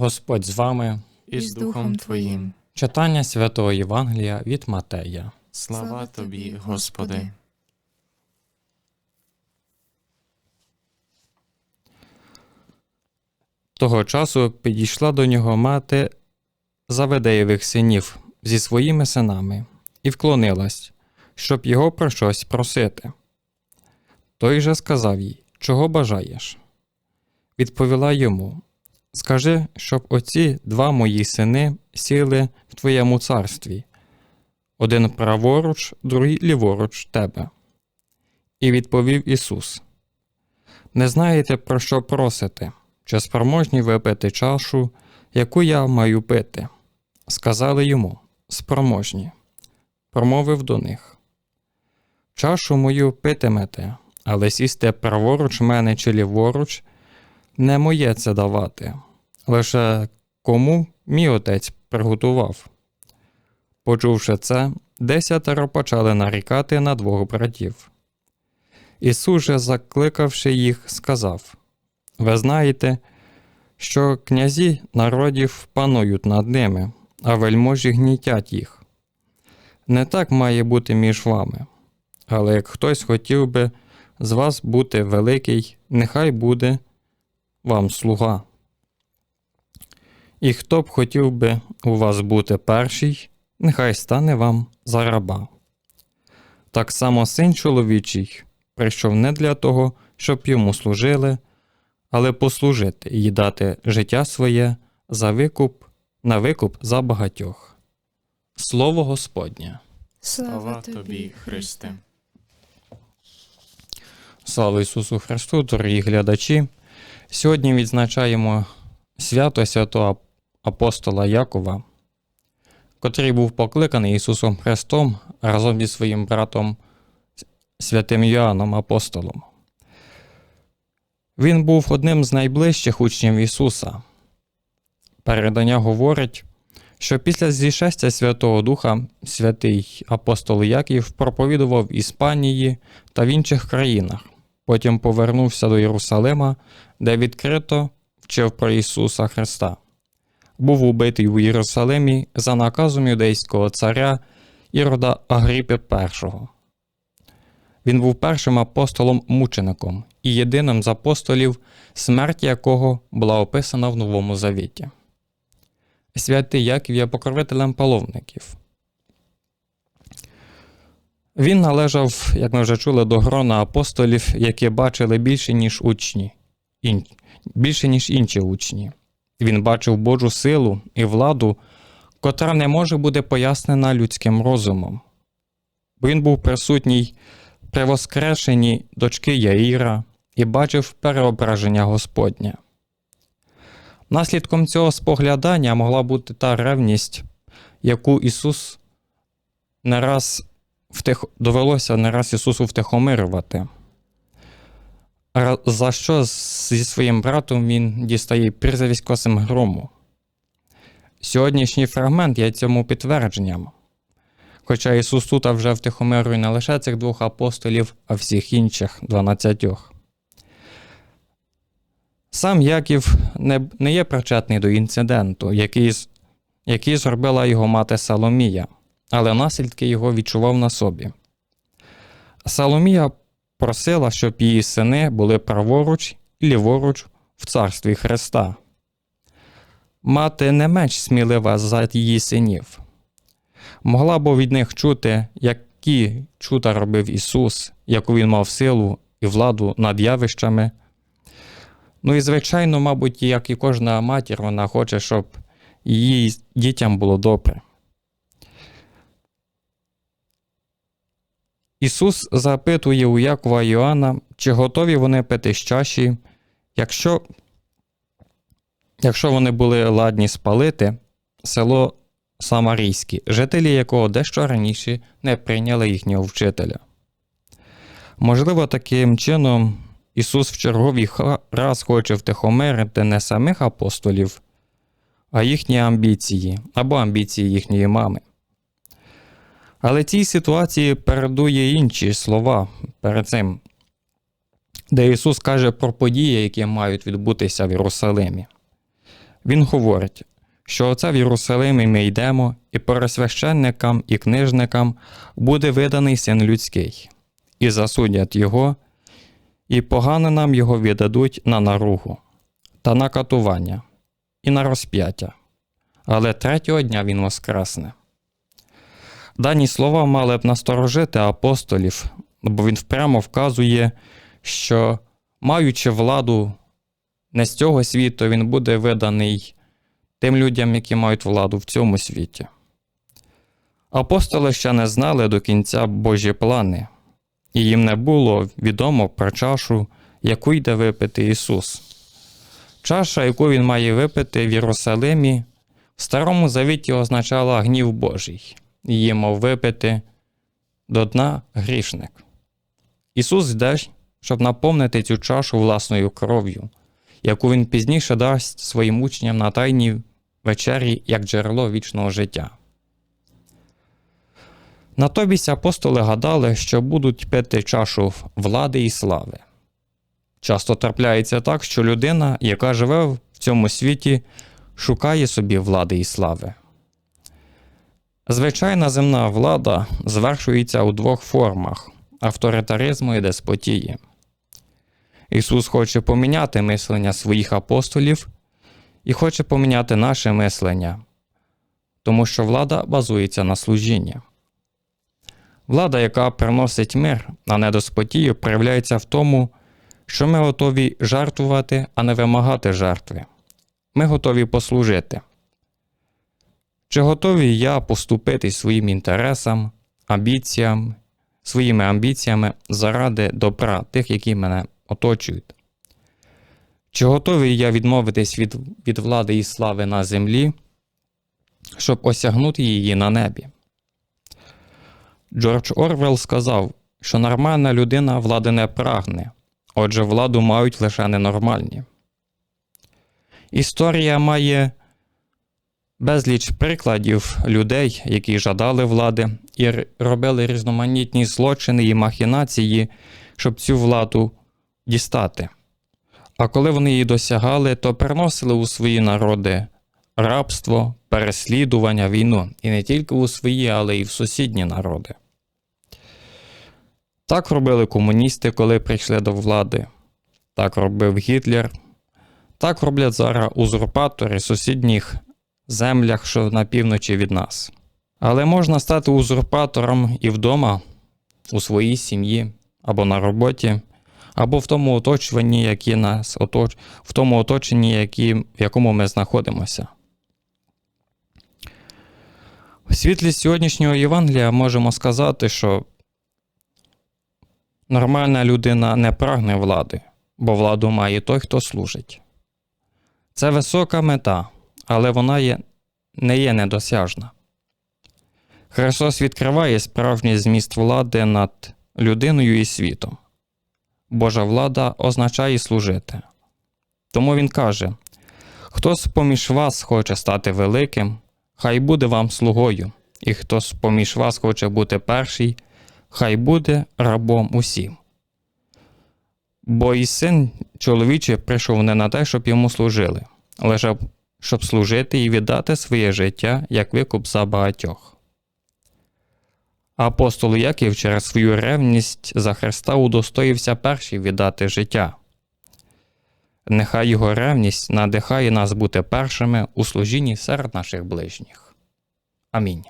Господь з вами. і з Духом Твоїм. Читання Святого Євангелія від Матея. Слава Тобі, Господи. Того часу підійшла до нього мати Заведеєвих синів зі своїми синами і вклонилась, щоб його про щось просити. Той же сказав їй, чого бажаєш? Відповіла йому: Скажи, щоб оці два мої сини сіли в твоєму царстві, один праворуч, другий ліворуч тебе. І відповів Ісус: Не знаєте, про що просите, чи спроможні випити чашу, яку я маю пити? Сказали йому спроможні. Промовив до них. Чашу мою питимете, але сісти праворуч мене чи ліворуч не моє це давати, лише кому мій отець приготував. Почувши це, десятеро почали нарікати на двох братів. Ісус же, закликавши їх, сказав: Ви знаєте, що князі народів панують над ними, а вельможі гнітять їх. Не так має бути між вами. Але як хтось хотів би з вас бути великий, нехай буде вам слуга. І хто б хотів би у вас бути перший, нехай стане вам за раба. Так само син чоловічий прийшов не для того, щоб йому служили, але послужити і дати життя своє за викуп на викуп за багатьох. Слово Господнє. Слава Тобі, Христе. Слава Ісусу Христу, дорогі глядачі! Сьогодні відзначаємо свято святого апостола Якова, котрий був покликаний Ісусом Христом разом зі своїм братом святим Йоанном Апостолом. Він був одним з найближчих учнів Ісуса. Передання говорить, що після зішестя Святого Духа святий апостол Яків проповідував в Іспанії та в інших країнах. Потім повернувся до Єрусалима, де відкрито вчив про Ісуса Христа. Був убитий у Єрусалимі за наказом юдейського царя Ірода Агріпи І. Він був першим апостолом-мучеником і єдиним з апостолів, смерть якого була описана в Новому Завіті. Святий Яків є покровителем паломників. Він належав, як ми вже чули, до грона апостолів, які бачили більше, ніж учні, ін... більше, ніж інші учні. Він бачив Божу силу і владу, котра не може бути пояснена людським розумом. Він був присутній при воскрешенні дочки Яїра і бачив переображення Господнє. Наслідком цього споглядання могла бути та ревність, яку Ісус не раз втих... довелося не раз Ісусу втихомирювати. За що зі своїм братом він дістає прізвисько грому. Сьогоднішній фрагмент є цьому підтвердженням. Хоча Ісус тут вже втихомирює не лише цих двох апостолів, а всіх інших дванадцятьох. Сам Яків не, не є причетний до інциденту, який, який зробила його мати Соломія, але наслідки його відчував на собі. Соломія просила, щоб її сини були праворуч і ліворуч в царстві Христа. Мати не менш смілива за її синів. Могла б від них чути, які чуда робив Ісус, яку він мав силу і владу над явищами. Ну і, звичайно, мабуть, як і кожна матір, вона хоче, щоб її дітям було добре. Ісус запитує у Якова і Іоанна, чи готові вони пити з чаші, якщо, якщо вони були ладні спалити село Самарійське, жителі якого дещо раніше не прийняли їхнього вчителя. Можливо, таким чином Ісус в черговий раз хоче втихомирити не самих апостолів, а їхні амбіції або амбіції їхньої мами. Але цій ситуації передує інші слова перед цим, де Ісус каже про події, які мають відбутися в Єрусалимі. Він говорить, що оце в Єрусалимі ми йдемо, і пересвященникам і книжникам буде виданий син людський, і засудять його, і поганинам його віддадуть на наругу, та на катування, і на розп'яття. Але третього дня він воскресне. Дані слова мали б насторожити апостолів, бо він впрямо вказує, що, маючи владу не з цього світу, він буде виданий тим людям, які мають владу в цьому світі. Апостоли ще не знали до кінця Божі плани, і їм не було відомо про чашу, яку йде випити Ісус. Чаша, яку він має випити в Єрусалимі, в Старому Завіті означала гнів Божий, мав випити до дна грішник. Ісус йде, щоб наповнити цю чашу власною кров'ю, яку він пізніше дасть своїм учням на тайній вечері як джерело вічного життя. Натомість апостоли гадали, що будуть пити чашу влади і слави. Часто трапляється так, що людина, яка живе в цьому світі, шукає собі влади і слави. Звичайна земна влада звершується у двох формах авторитаризму і деспотії. Ісус хоче поміняти мислення своїх апостолів і хоче поміняти наше мислення, тому що влада базується на служінні. Влада, яка приносить мир, а не деспотію, проявляється в тому, що ми готові жертвувати, а не вимагати жертви. Ми готові послужити. Чи готовий я поступити своїм інтересам, амбіціям, своїми амбіціями заради добра тих, які мене оточують? Чи готовий я відмовитись від, від влади і слави на землі, щоб осягнути її на небі? Джордж Орвелл сказав, що нормальна людина влади не прагне, отже, владу мають лише ненормальні. Історія має безліч прикладів людей, які жадали влади і робили різноманітні злочини і махінації, щоб цю владу дістати. А коли вони її досягали, то приносили у свої народи рабство, переслідування, війну, і не тільки у свої, але й в сусідні народи. Так робили комуністи, коли прийшли до влади. Так робив Гітлер. Так роблять зараз узурпатори сусідніх землях, що на півночі від нас. Але можна стати узурпатором і вдома, у своїй сім'ї, або на роботі, або в тому оточуванні, які нас оточ... в тому оточенні, які... в якому ми знаходимося. У світлі сьогоднішнього Євангелія можемо сказати, що нормальна людина не прагне влади, бо владу має той, хто служить. Це висока мета, але вона є, не є недосяжна. Христос відкриває справжній зміст влади над людиною і світом. Божа влада означає служити. Тому Він каже: хто поміж вас хоче стати великим, хай буде вам слугою, і хто поміж вас хоче бути перший, хай буде рабом усім. Бо і син чоловічий прийшов не на те, щоб йому служили, лише щоб служити і віддати своє життя як викуп за багатьох. Апостол Яків через свою ревність за Христа удостоївся перший віддати життя. Нехай його ревність надихає нас бути першими у служінні серед наших ближніх. Амінь.